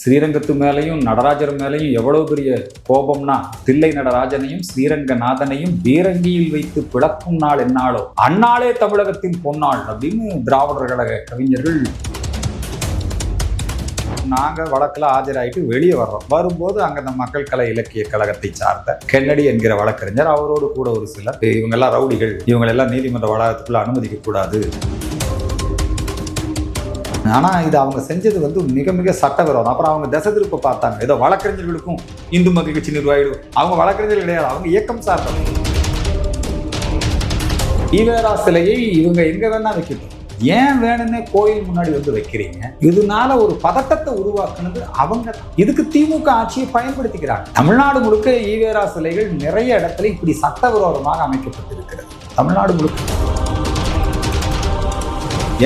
ஸ்ரீரங்கத்து மேலையும் நடராஜர் மேலையும் எவ்வளவு பெரிய கோபம்னா தில்லை நடராஜனையும் ஸ்ரீரங்கநாதனையும் பீரங்கியில் வைத்து பிளக்கும் நாள் என்னாலோ அந்நாளே தமிழகத்தின் பொன்னாள் அப்படின்னு திராவிடர் கழக கவிஞர்கள் நாங்க வழக்குல ஆஜராயிட்டு வெளியே வர்றோம். வரும்போது அங்க அந்த மக்கள் கலை இலக்கிய கழகத்தை சார்ந்த கென்னடி என்கிற வழக்கறிஞர் அவரோடு கூட ஒரு சிலர். இவங்கெல்லாம் ரவுடிகள். இவங்களெல்லாம் நீதிமன்ற வளாகத்துக்குள்ள அனுமதிக்க கூடாது ஆனால் இது அவங்க செஞ்சது வந்து மிக மிக சட்டவிரோதம். அப்புறம் அவங்க திசை திருப்ப பார்த்தாங்க. ஏதோ வழக்கறிஞர்களுக்கும் இந்து மக்கள் கட்சி நிர்வாகிகள் அவங்க வழக்கறிஞர்கள் கிடையாது அவங்க இயக்கம் சார்ந்தவங்க. ஈவேரா சிலையை இவங்க எங்க வேணா வைக்கட்டும். ஏன் வேணும்னே கோயில் முன்னாடி வந்து வைக்கிறீங்க? இதனால ஒரு பதட்டத்தை உருவாக்குனது அவங்க இதுக்கு திமுக ஆட்சியை பயன்படுத்திக்கிறாங்க. தமிழ்நாடு முழுக்க ஈவேரா சிலைகள் நிறைய இடத்துல இப்படி சட்டவிரோதமாக அமைக்கப்பட்டிருக்கிறது. தமிழ்நாடு முழுக்க.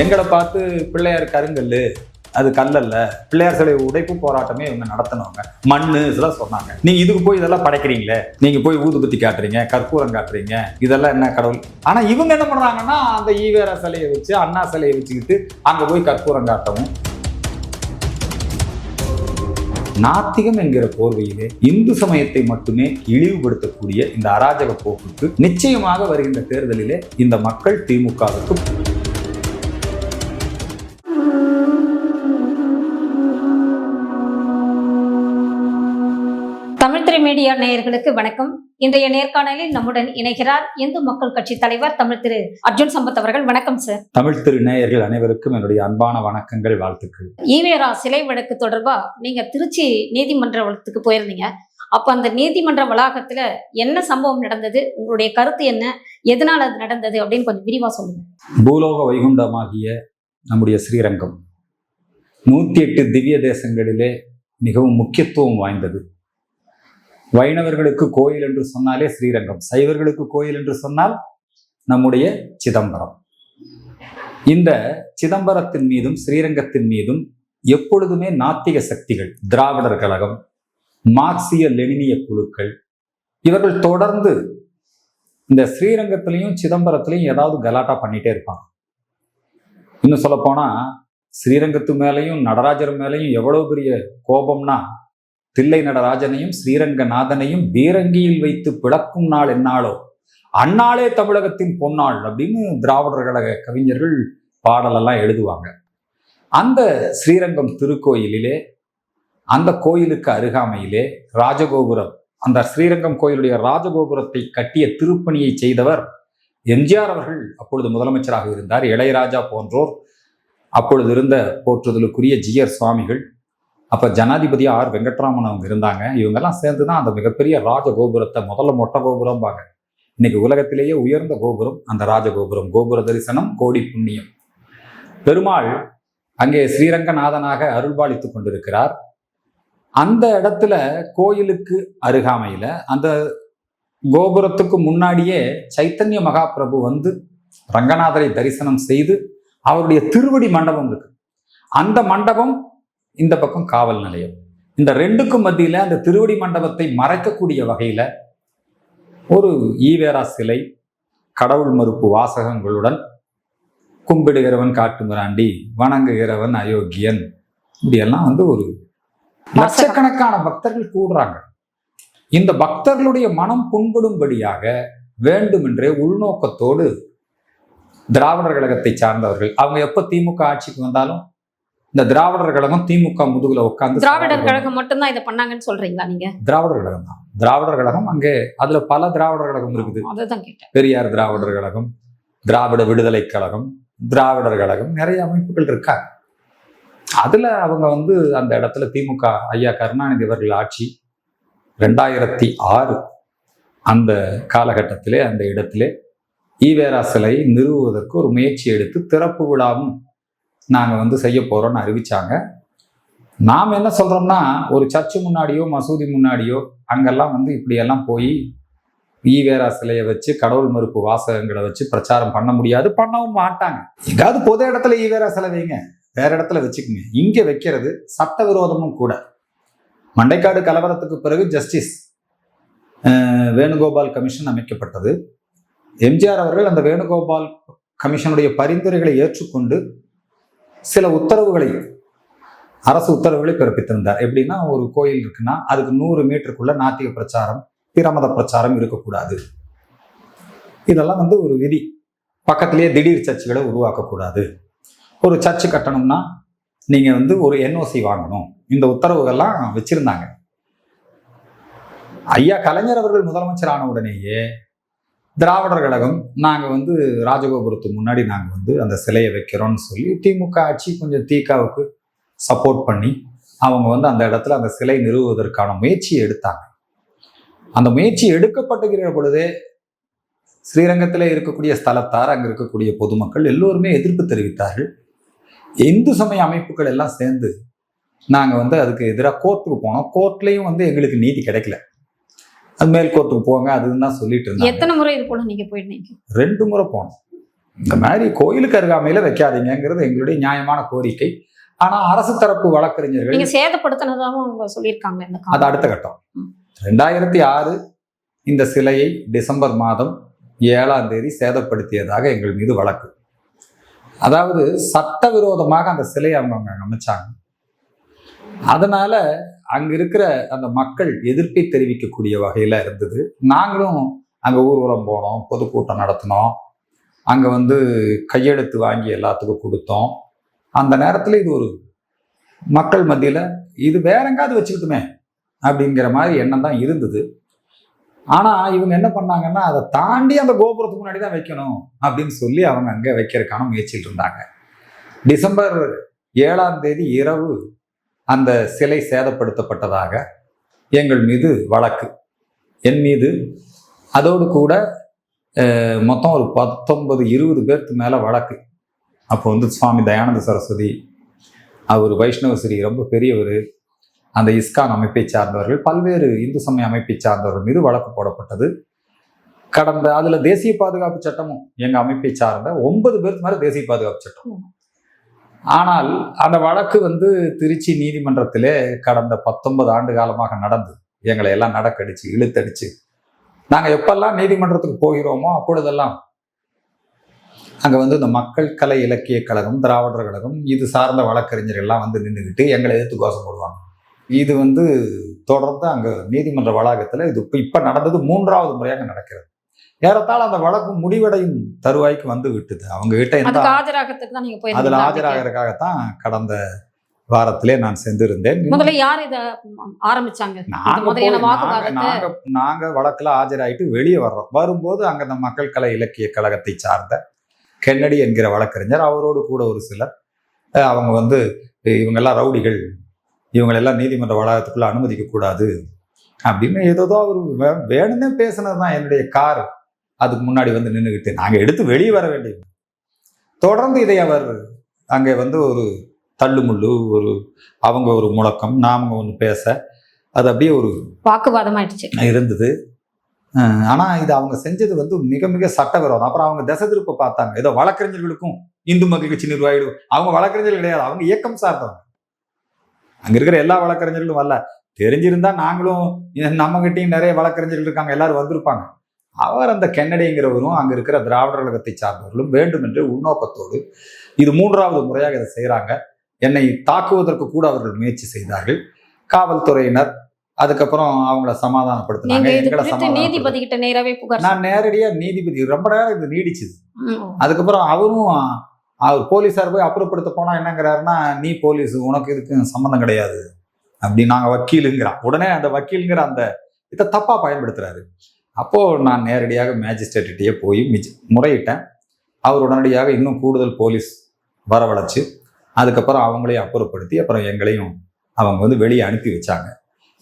எங்களை பார்த்து பிள்ளையார் கருங்கல்லு அது கல்லல்ல பிள்ளையார் சிலை உடைப்பு போராட்டமே இவங்க நடத்தினவங்க மண்ணு இதெல்லாம் சொன்னாங்க. நீங்க இதுக்கு போய் இதெல்லாம் படைக்கிறீங்களே? நீங்க போய் ஊதுபத்தி காட்டுறீங்க கற்பூரம் காட்டுறீங்க இதெல்லாம் என்ன கடவுள்? ஆனா இவங்க என்ன பண்றாங்கன்னா அந்த ஈவேரா சிலையை வச்சு அண்ணா சிலையை வச்சுக்கிட்டு அங்க போய் கற்பூரம் காட்டவும். நாத்திகம் என்கிற போர்வையிலே இந்து சமயத்தை மட்டுமே இழிவுபடுத்தக்கூடிய இந்த அராஜக போக்குக்கு நிச்சயமாக வருகின்ற தேர்தலிலே இந்த மக்கள் திமுகவுக்கு மீடியா நேயர்களுக்கு வணக்கம். இன்றைய நேர்காணலில் நம்முடன் இணைகிறார் இந்து மக்கள் கட்சி தலைவர் தமிழ் திரு அர்ஜுன் சம்பத் அவர்கள். வணக்கம் சார் தமிழ் திரு நேயர்கள் அனைவருக்கும் என்னுடைய அன்பான வணக்கங்கள் வாழ்த்துக்கள். ஈவேரா சிலை வழக்கு தொடர்பா நீங்க திருச்சி நீதிமன்ற வளத்துக்கு போயிருந்தீங்க. அப்ப அந்த நீதிமன்ற வளாகத்துல என்ன சம்பவம் நடந்தது? உங்களுடைய கருத்து என்ன? எதனால அது நடந்தது? அப்படின்னு கொஞ்சம் விரிவா சொல்லுங்க. பூலோக வைகுண்டமாகிய நம்முடைய ஸ்ரீரங்கம் நூற்றி எட்டு திவ்ய தேசங்களிலே மிகவும் முக்கியத்துவம் வாய்ந்தது. வைணவர்களுக்கு கோயில் என்று சொன்னாலே ஸ்ரீரங்கம். சைவர்களுக்கு கோயில் என்று சொன்னால் நம்முடைய சிதம்பரம். இந்த சிதம்பரத்தின் மீதும் ஸ்ரீரங்கத்தின் மீதும் எப்பொழுதுமே நாத்திக சக்திகள் திராவிடர் கழகம் மார்க்சிய லெனினிய குழுக்கள் இவர்கள் தொடர்ந்து இந்த ஸ்ரீரங்கத்திலையும் சிதம்பரத்திலையும் ஏதாவது கலாட்டா பண்ணிட்டே இருப்பாங்க. இன்னும் சொல்ல போனா ஸ்ரீரங்கத்து மேலையும் நடராஜர் மேலையும் எவ்வளவு பெரிய கோபம்னா தில்லை நடராஜனையும் ஸ்ரீரங்கநாதனையும் பீரங்கியில் வைத்து பிளக்கும் நாள் என்னாலோ? அந்நாளே தமிழகத்தின் பொன்னாள் அப்படின்னு திராவிடர் கழக கவிஞர்கள் பாடலெல்லாம் எழுதுவாங்க. அந்த ஸ்ரீரங்கம் திருக்கோயிலிலே அந்த கோயிலுக்கு அருகாமையிலே ராஜகோபுரம் அந்த ஸ்ரீரங்கம் கோயிலுடைய ராஜகோபுரத்தை கட்டிய திருப்பணியை செய்தவர் எம்ஜிஆர் அவர்கள். அப்பொழுது முதலமைச்சராக இருந்தார் இளையராஜா போன்றோர். அப்பொழுது இருந்த போற்றுதலுக்குரிய ஜியர் சுவாமிகள். அப்போ ஜனாதிபதி ஆர் வெங்கட்ராமன் அவங்க இருந்தாங்க. இவங்கெல்லாம் சேர்ந்து தான் அந்த மிகப்பெரிய ராஜகோபுரத்தை முதல்ல மொட்டை கோபுரம்பாங்க. இன்னைக்கு உலகத்திலேயே உயர்ந்த கோபுரம் அந்த ராஜகோபுரம். கோபுர தரிசனம் கோடி புண்ணியம். பெருமாள் அங்கே ஸ்ரீரங்கநாதனாக அருள்பாலித்துக் கொண்டிருக்கிறார். அந்த இடத்துல கோயிலுக்கு அருகாமையில் அந்த கோபுரத்துக்கு முன்னாடியே சைத்தன்ய மகாபிரபு வந்து ரங்கநாதரை தரிசனம் செய்து அவருடைய திருவடி மண்டபம் இருக்கு. அந்த மண்டபம் இந்த பக்கம் காவல் நிலையம். இந்த ரெண்டுக்கும் மத்தியில அந்த திருவடி மண்டபத்தை மறைக்கக்கூடிய வகையில ஒரு ஈவேரா சிலை கடவுள் மறுப்பு வாசகங்களுடன் கும்பிடுகிறவன் காட்டுமிராண்டி வணங்குகிறவன் அயோக்கியன் இப்படியெல்லாம் வந்து ஒரு லட்சக்கணக்கான பக்தர்கள் கூடுறாங்க. இந்த பக்தர்களுடைய மனம் புண்படும்படியாக வேண்டுமென்றே உள்நோக்கத்தோடு திராவிடர் கழகத்தை சார்ந்தவர்கள் அவங்க எப்ப திமுக ஆட்சிக்கு வந்தாலும் இந்த திராவிடர் கழகம் திமுக முதுகுல உட்கார்ந்து திராவிடர் கழகம் மட்டும்தான் இதை பண்ணாங்கன்னு சொல்றீங்களா நீங்க? திராவிடர் கழகம் தான். திராவிடர் கழகம் அங்கே அதுல பல திராவிடர் கழகம் இருக்குது. அதுதான் கேட்டேன். பெரியார் திராவிடர் கழகம் திராவிட விடுதலை கழகம் திராவிடர் கழகம் நிறைய அமைப்புகள் இருக்கா? அதுல அவங்க வந்து அந்த இடத்துல திமுக ஐயா கருணாநிதி அவர்கள் ஆட்சி ரெண்டாயிரத்தி ஆறு அந்த காலகட்டத்திலே அந்த இடத்திலே ஈவேரா சிலை நிறுவுவதற்கு ஒரு முயற்சி எடுத்து திறப்பு விழாவும் நாங்கள் வந்து செய்ய போகிறோன்னு அறிவித்தாங்க நாம் என்ன சொல்கிறோம்னா ஒரு சர்ச்சு முன்னாடியோ மசூதி முன்னாடியோ அங்கெல்லாம் வந்து இப்படியெல்லாம் போய் ஈவேரா சிலையை வச்சு கடவுள் மறுப்பு வாசகங்களை வச்சு பிரச்சாரம் பண்ண முடியாது பண்ணவும் மாட்டாங்க. எங்காவது பொது இடத்துல ஈவேரா சிலை வைங்க. வேற இடத்துல வச்சுக்கோங்க. இங்கே வைக்கிறது சட்டவிரோதமும் கூட. மண்டைக்காடு கலவரத்துக்கு பிறகு ஜஸ்டிஸ் வேணுகோபால் கமிஷன் அமைக்கப்பட்டது. எம்ஜிஆர் அவர்கள் அந்த வேணுகோபால் கமிஷனுடைய பரிந்துரைகளை ஏற்றுக்கொண்டு சில உத்தரவுகளை அரசு உத்தரவுகளை பிறப்பித்திருந்தார். எப்படின்னா ஒரு கோயில் இருக்குன்னா அதுக்கு நூறு மீட்டருக்குள்ள நாத்திக பிரச்சாரம் பிரமத பிரச்சாரம் இருக்கக்கூடாது. இதெல்லாம் வந்து ஒரு விதி. பக்கத்திலேயே திடீர் சர்ச்சுகளை உருவாக்கக்கூடாது. ஒரு சர்ச்சு கட்டணும்னா நீங்கள் வந்து ஒரு என்ஓசி வாங்கணும். இந்த உத்தரவுகள்லாம் வச்சிருந்தாங்க. ஐயா கலைஞர் அவர்கள் முதலமைச்சர் ஆன உடனேயே திராவிடர் கழகம் நாங்கள் வந்து ராஜகோபுரத்துக்கு முன்னாடி நாங்கள் வந்து அந்த சிலையை வைக்கிறோம்னு சொல்லி திமுக ஆட்சி கொஞ்சம் தீகாவுக்கு சப்போர்ட் பண்ணி அவங்க வந்து அந்த இடத்துல அந்த சிலை நிறுவுவதற்கான முயற்சியை எடுத்தாங்க. அந்த முயற்சி எடுக்கப்பட்டுகிற பொழுதே ஸ்ரீரங்கத்தில் இருக்கக்கூடிய ஸ்தலத்தார் அங்கே இருக்கக்கூடிய பொதுமக்கள் எல்லோருமே எதிர்ப்பு தெரிவித்தார்கள். இந்து சமய அமைப்புகள் எல்லாம் சேர்ந்து நாங்கள் வந்து அதுக்கு எதிராக கோர்ட்டுக்கு போனோம். கோர்ட்லேயும் வந்து எங்களுக்கு நீதி கிடைக்கல. அது மேல் கோர்ட்டுக்கு போங்க அதுன்னு தான் சொல்லிட்டு இருந்தாங்க. எத்தனை முறை இது போல நீங்க போயிருந்தீங்க? ரெண்டு முறை போனோம். இந்த மாதிரி கோயிலுக்கு அருகாமையில வைக்காதீங்கிறது எங்களுடைய நியாயமான கோரிக்கை. ஆனா அரசு தரப்பு வழக்கறிஞர்கள் நீங்க சேதப்படுத்தினதாகவும் அவங்க சொல்லியிருக்காங்க அது. அடுத்த கட்டம். ரெண்டாயிரத்தி ஆறு இந்த சிலையை டிசம்பர் மாதம் ஏழாம் தேதி சேதப்படுத்தியதாக எங்கள் மீது வழக்கு. அதாவது சட்டவிரோதமாக அந்த சிலையை அவங்க அமைச்சாங்க அதனால அங்க இருக்கிற அந்த மக்கள் எதிர்ப்பை தெரிவிக்கக்கூடிய வகையில இருந்தது. நாங்களும் அங்க ஊர்வலம் போனோம் பொதுக்கூட்டம் நடத்தினோம். அங்க வந்து கையெழுத்து வாங்கி எல்லாத்துக்கும் கொடுத்தோம். அந்த நேரத்துல இது ஒரு மக்கள் மத்தியில இது வேற எங்காவது வச்சுக்கிட்டுமே அப்படிங்கிற மாதிரி எண்ணம் தான் இருந்தது. ஆனா இவங்க என்ன பண்ணாங்கன்னா அதை தாண்டி அந்த கோபுரத்துக்கு முன்னாடி தான் வைக்கணும் அப்படின்னு சொல்லி அவங்க அங்கே வைக்கிறதுக்கான முயற்சியில் இருந்தாங்க. டிசம்பர் ஏழாம் தேதி இரவு அந்த சிலை சேதப்படுத்தப்பட்டதாக எங்கள் மீது வழக்கு. என் மீது அதோடு கூட மொத்தம் ஒரு பத்தொன்பது இருபது பேர்த்து மேலே வழக்கு. அப்போ வந்து சுவாமி தயானந்த சரஸ்வதி அவர் வைஷ்ணவ ஸ்ரீ ரொம்ப பெரியவர். அந்த இஸ்கான் அமைப்பை சார்ந்தவர்கள் பல்வேறு இந்து சமய அமைப்பை சார்ந்தவர்கள் மீது வழக்கு போடப்பட்டது. கடந்த அதில் தேசிய பாதுகாப்பு சட்டமும் எங்கள் அமைப்பை சார்ந்த ஒன்பது பேருக்கு மேலே தேசிய பாதுகாப்பு சட்டம். ஆனால் அந்த வழக்கு வந்து திருச்சி நீதிமன்றத்திலே கடந்த பத்தொன்பது ஆண்டு காலமாக நடந்து எங்களை எல்லாம் நடக்கடிச்சு இழுத்தடிச்சு. நாங்கள் எப்பெல்லாம் நீதிமன்றத்துக்கு போகிறோமோ அப்பொழுதெல்லாம் அங்கே வந்து இந்த மக்கள் கலை இலக்கிய கழகம் திராவிடர் கழகம் இது சார்ந்த வழக்கறிஞர் எல்லாம் வந்து நின்றுக்கிட்டு எங்களை எதிர்த்து கோஷம் போடுவாங்க. இது வந்து தொடர்ந்து அங்கே நீதிமன்ற வளாகத்தில் இது இப்போ நடந்தது மூன்றாவது முறையாக நடக்கிறது. ஏறத்தாழ அந்த வழக்கு முடிவடையும் தருவாய்க்கு வந்து விட்டது. அவங்க கிட்ட எந்த ஆஜராகிறதுக்கு அதுல ஆஜராகிறதுக்காகத்தான் கடந்த வாரத்திலே நான் சென்றிருந்தேன். முதல்ல யார் இத ஆரம்பிச்சாங்க? நாங்க நாங்க வழக்குல ஆஜராயிட்டு வெளியே வர்றோம். வரும்போது அங்க அந்த மக்கள் கலை இலக்கிய கழகத்தை சார்ந்த கென்னடி என்கிற வழக்கறிஞர் அவரோடு கூட ஒரு சிலர் அவங்க வந்து இவங்கெல்லாம் ரவுடிகள் இவங்களெல்லாம் நீதிமன்ற வளாகத்துக்குள்ள அனுமதிக்க கூடாது அப்படின்னு ஏதோ அவர் வேணும்னே பேசுனது தான் என்னுடைய கார். அதுக்கு முன்னாடி வந்து நின்றுக்கிட்டு நாங்க எடுத்து வெளியே வர வேண்டியது. தொடர்ந்து இதை அவர் அங்கே வந்து ஒரு தள்ளுமுள்ளு ஒரு அவங்க ஒரு முழக்கம் நாம ஒன்று பேச அது அப்படியே ஒரு வாக்குவாதம் ஆயிடுச்சு இருந்தது. அஹ் ஆனா இது அவங்க செஞ்சது வந்து மிக மிக சட்டவிரோதம். அப்புறம் அவங்க திசை திருப்ப பார்த்தாங்க. ஏதோ வழக்கறிஞர்களுக்கும் இந்து மக்கள் கட்சி நிர்வாகிகள் அவங்க வழக்கறிஞர்கள் கிடையாது அவங்க இயக்கம் சார்ந்தவங்க. அங்க இருக்கிற எல்லா வழக்கறிஞர்களும் வரல. தெரிஞ்சிருந்தா நாங்களும் நம்ம கிட்டயும் நிறைய வழக்கறிஞர்கள் இருக்காங்க எல்லாரும் வந்திருப்பாங்க. அவர் அந்த கென்னடிங்கிறவரும் அங்க இருக்கிற திராவிடர் கழகத்தை சார்ந்தவர்களும் வேண்டும் என்று உள்நோக்கத்தோடு இது மூன்றாவது முறையாக இதை செய்றாங்க. என்னை தாக்குவதற்கு கூட அவர்கள் முயற்சி செய்தார்கள். காவல்துறையினர் அதுக்கப்புறம் அவங்கள சமாதானப்படுத்தினாங்க. நீதிபதி கிட்ட நேராவே புகார் நான் நேரடியா நீதிபதி ரொம்ப நேரம் இது நீடிச்சுது. அதுக்கப்புறம் அவரும் அவர் போலீஸார் போய் அப்புறப்படுத்த போனா என்னங்கிறாருன்னா நீ போலீஸ் உனக்கு இதுக்கு சம்மந்தம் கிடையாது. அப்படி நாங்க வக்கீலுங்கிறான் உடனே அந்த வக்கீலுங்கிற அந்த இதை தப்பா பயன்படுத்துறாரு. அப்போ நான் நேரடியாக மேஜிஸ்ட்ரேட்டிட்டே போய் மிஜ்- முறையிட்டேன். அவர் உடனடியாக இன்னும் கூடுதல் போலீஸ் வரவழைச்சு அதுக்கப்புறம் அவங்களையும் அப்புறப்படுத்தி அப்புறம் எங்களையும் அவங்க வந்து வெளியே அனுப்பி வச்சாங்க.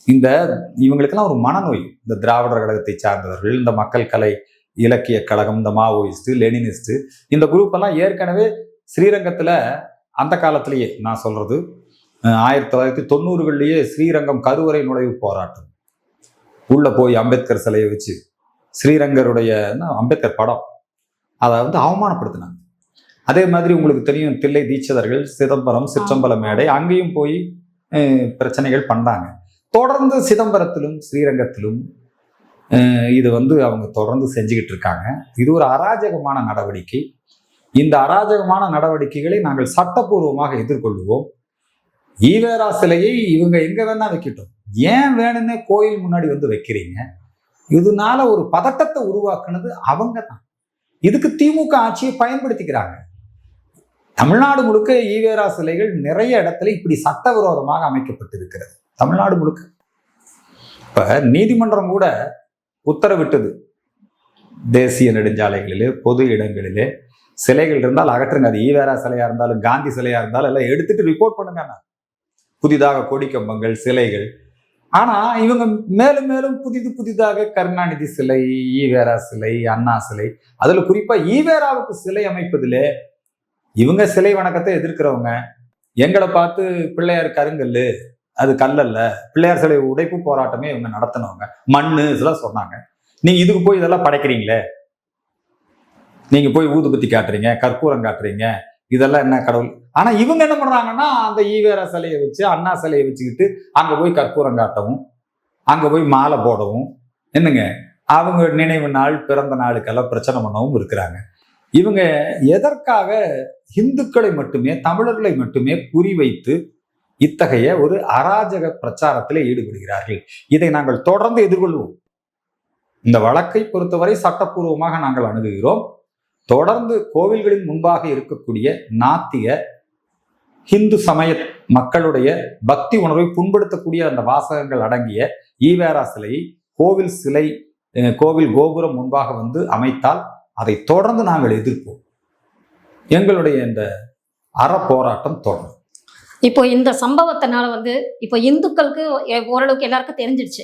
இந்த இவங்களுக்கெல்லாம் ஒரு மனநோய். இந்த திராவிடர் கழகத்தை சார்ந்தவர்கள் இந்த மக்கள் கலை இலக்கிய கழகம் இந்த மாவோயிஸ்ட்டு லெனினிஸ்ட்டு இந்த குரூப் எல்லாம் ஏற்கனவே ஸ்ரீரங்கத்தில் அந்த காலத்திலேயே நான் சொல்றது ஆயிரத்தி தொள்ளாயிரத்தி தொண்ணூறுகள்லயே ஸ்ரீரங்கம் கருவறை நுழைவு போராட்டம். உள்ள போய் அம்பேத்கர் சிலையை வச்சு ஸ்ரீரங்கருடைய அம்பேத்கர் படம். அதை வந்து அவமானப்படுத்தினாங்க. அதே மாதிரி உங்களுக்கு தெரியும் தில்லை தீட்சிதர்கள் சிதம்பரம் சிற்றம்பலம் மேடை அங்கேயும் போய் பிரச்சனைகள் பண்ணாங்க. தொடர்ந்து சிதம்பரத்திலும் ஸ்ரீரங்கத்திலும் இது வந்து அவங்க தொடர்ந்து செஞ்சுக்கிட்டு இருக்காங்க. இது ஒரு அராஜகமான நடவடிக்கை. இந்த அராஜகமான நடவடிக்கைகளை நாங்கள் சட்டப்பூர்வமாக எதிர்கொள்வோம். ஈவேரா சிலையை இவங்க எங்க வேணா வைக்கட்டும். ஏன் வேணும்னே கோயில் முன்னாடி வந்து வைக்கிறீங்க? இதனால ஒரு பதட்டத்தை உருவாக்குனது அவங்க தான் இதுக்கு திமுக ஆட்சியை பயன்படுத்திக்கிறாங்க. தமிழ்நாடு முழுக்க ஈவேரா சிலைகள் நிறைய இடத்துல இப்படி சட்டவிரோதமாக அமைக்கப்பட்டிருக்கிறது. தமிழ்நாடு முழுக்க. இப்ப நீதிமன்றம் கூட உத்தரவிட்டது. தேசிய நெடுஞ்சாலைகளிலே பொது இடங்களிலே சிலைகள் இருந்தால் அகற்றுங்க. அது ஈவேரா சிலையா இருந்தாலும் காந்தி சிலையா இருந்தாலும் எல்லாம் எடுத்துட்டு ரிப்போர்ட் பண்ணுங்க புதிதாக கொடிக்கம்பங்கள் சிலைகள். ஆனா இவங்க மேலும் மேலும் புதிது புதிதாக கருணாநிதி சிலை ஈவேரா சிலை அண்ணா சிலை. அதுல குறிப்பா ஈவேராவுக்கு சிலை அமைப்பதிலே இவங்க சிலை வணக்கத்தை எதிர்க்கிறவங்க. எங்களை பார்த்து பிள்ளையார் கருங்கல்லு அது கல்லல்ல. பிள்ளையார் சிலை உடைப்பு போராட்டமே இவங்க நடத்தினவங்க. மண்ணு இதெல்லாம் சொன்னாங்க. நீங்க இதுக்கு போய் இதெல்லாம் படைக்கிறீங்களே? நீங்க போய் ஊதுபத்தி காட்டுறீங்க கற்பூரம் காட்டுறீங்க இதெல்லாம் என்ன கடவுள்? ஆனா இவங்க என்ன பண்றாங்கன்னா அந்த ஈவேரா சிலையை வச்சு அண்ணா சிலையை வச்சுக்கிட்டு அங்க போய் கற்பூரம் காட்டவும் அங்க போய் மாலை போடவும் என்னங்க? அவங்க நினைவு நாள் பிறந்த நாளுக்கெல்லாம் பிரச்சனை பண்ணவும் இருக்கிறாங்க. இவங்க எதற்காக இந்துக்களை மட்டுமே தமிழர்களை மட்டுமே குறிவைத்து இத்தகைய ஒரு அராஜக பிரச்சாரத்தில் ஈடுபடுகிறார்கள்? இதை நாங்கள் தொடர்ந்து எதிர்கொள்வோம். இந்த வழக்கை பொறுத்தவரை சட்டப்பூர்வமாக நாங்கள் அணுகுகிறோம். தொடர்ந்து கோவில்களின் முன்பாக இருக்கக்கூடிய நாத்திக ஹிந்து சமய மக்களுடைய பக்தி உணர்வை புண்படுத்தக்கூடிய அந்த வாசகங்கள் அடங்கிய ஈவேரா சிலையை கோவில் சிலை கோவில் கோபுரம் முன்பாக வந்து அமைத்தால் அதை தொடர்ந்து நாங்கள் எதிர்ப்போம். எங்களுடைய இந்த அற போராட்டம் தொடரும். இப்போ இந்த சம்பவத்தினால வந்து இப்போ இந்துக்களுக்கு ஓரளவுக்கு எல்லாருக்கும் தெரிஞ்சிடுச்சு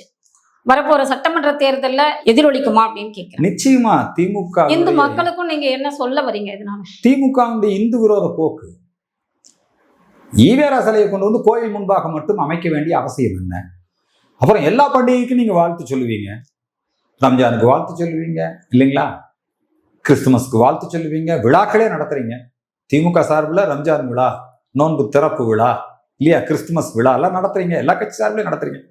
வரப்போற சட்டமன்ற தேர்தல்ல எதிரொலிக்குமா அப்படின்னு கேட்கிறேன் நிச்சயமா திமுக இந்து மக்களுக்கும் நீங்க என்ன சொல்ல வரீங்க இதனால? திமுகவுடைய இந்து விரோத போக்கு. ஈவேரா சிலையை கொண்டு வந்து கோயில் முன்பாக மட்டும் அமைக்க வேண்டிய அவசியம் என்ன? அப்புறம் எல்லா பண்டிகைக்கும் நீங்க வாழ்த்து சொல்லுவீங்க. ரம்ஜானுக்கு வாழ்த்து சொல்லுவீங்க இல்லைங்களா? கிறிஸ்துமஸ்க்கு வாழ்த்து சொல்லுவீங்க விழாக்களே நடத்துறீங்க. திமுக சார்பில் ரம்ஜான் விழா நோன்பு திறப்பு விழா இல்லையா? கிறிஸ்துமஸ் விழா எல்லாம் நடத்துறீங்க. எல்லா கட்சி சார்பிலையும் நடத்துறீங்க.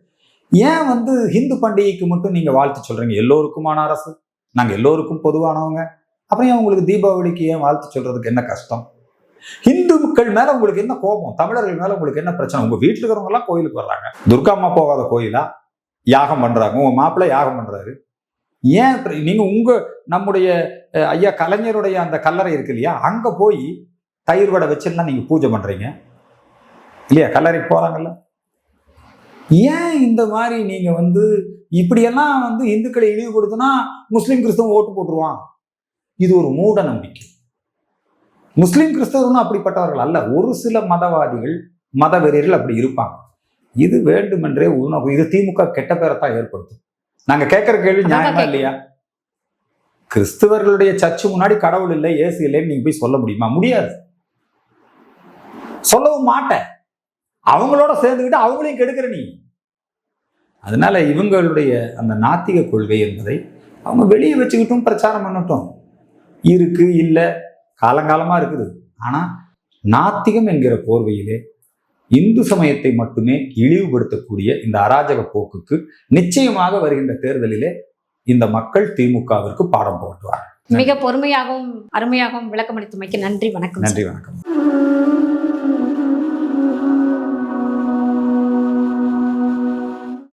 ஏன் வந்து ஹிந்து பண்டிகைக்கு மட்டும் நீங்க வாழ்த்து சொல்றீங்க? எல்லோருக்குமான அரசு நாங்க எல்லோருக்கும் பொதுவானவங்க. அப்புறம் ஏன் உங்களுக்கு தீபாவளிக்கு ஏன் வாழ்த்து சொல்றதுக்கு என்ன கஷ்டம்? இந்துக்கள் மேல உங்களுக்கு என்ன கோபம்? தமிழர்கள் மேல உங்களுக்கு என்ன பிரச்சனை? உங்க வீட்டுல இருக்கிறவங்க எல்லாம் கோயிலுக்கு வர்றாங்க. துர்கா அம்மா போகாத கோயிலா? யாகம் பண்றாங்க. உங்க மாப்பிள்ளை யாகம் பண்றாரு? ஏன் நீங்க உங்க நம்முடைய ஐயா கலைஞருடைய அந்த கல்லறை இருக்கு இல்லையா? அங்க போய் தயிர் வடை வச்சுலாம் நீங்க பூஜை பண்றீங்க? இல்லையா? கல்லறைக்கு போறாங்கல்ல? ஏன் இந்த மாதிரி நீங்க வந்து இப்படியெல்லாம் வந்து இந்துக்களை இழிவுபடுத்தினா முஸ்லீம் கிறிஸ்தவன் ஓட்டு போட்டுருவான்? இது ஒரு மூட நம்பிக்கை. முஸ்லீம் கிறிஸ்தவர்களும் அப்படிப்பட்டவர்கள் அல்ல. ஒரு சில மதவாதிகள் மத வெறியர்கள் அப்படி இருப்பாங்க. இது வேண்டுமென்றே உணவு இது திமுக கெட்ட பேரைத்தான் ஏற்படுத்தும். நாங்க கேட்கிற கேள்வி நியாயமா. இல்லையா? கிறிஸ்தவர்களுடைய சர்ச்சு முன்னாடி கடவுள் இல்லை இயேசு இல்லைன்னு நீங்க போய் சொல்ல முடியுமா? முடியாது. சொல்லவும் மாட்டேன். அவங்களோட சேர்ந்துக்கிட்டு அவங்களையும் கெடுக்கிற நீ. அதனால இவங்களுடைய அந்த நாத்திக கொள்கை என்பதை அவங்க வெளியே வச்சுக்கிட்டும் பிரச்சாரம் பண்ணட்டும். இருக்கு இல்லை காலங்காலமா இருக்குது. ஆனா நாத்திகம் என்கிற போர்வையிலே இந்து சமயத்தை மட்டுமே இழிவுபடுத்தக்கூடிய இந்த அராஜக போக்குக்கு நிச்சயமாக வருகின்ற தேர்தலிலே இந்த மக்கள் திமுகவிற்கு பாடம் போட்டுவார் மிக பொறுமையாகவும் அருமையாகவும் விளக்கமளித்தமைக்கு நன்றி வணக்கம். நன்றி வணக்கம்.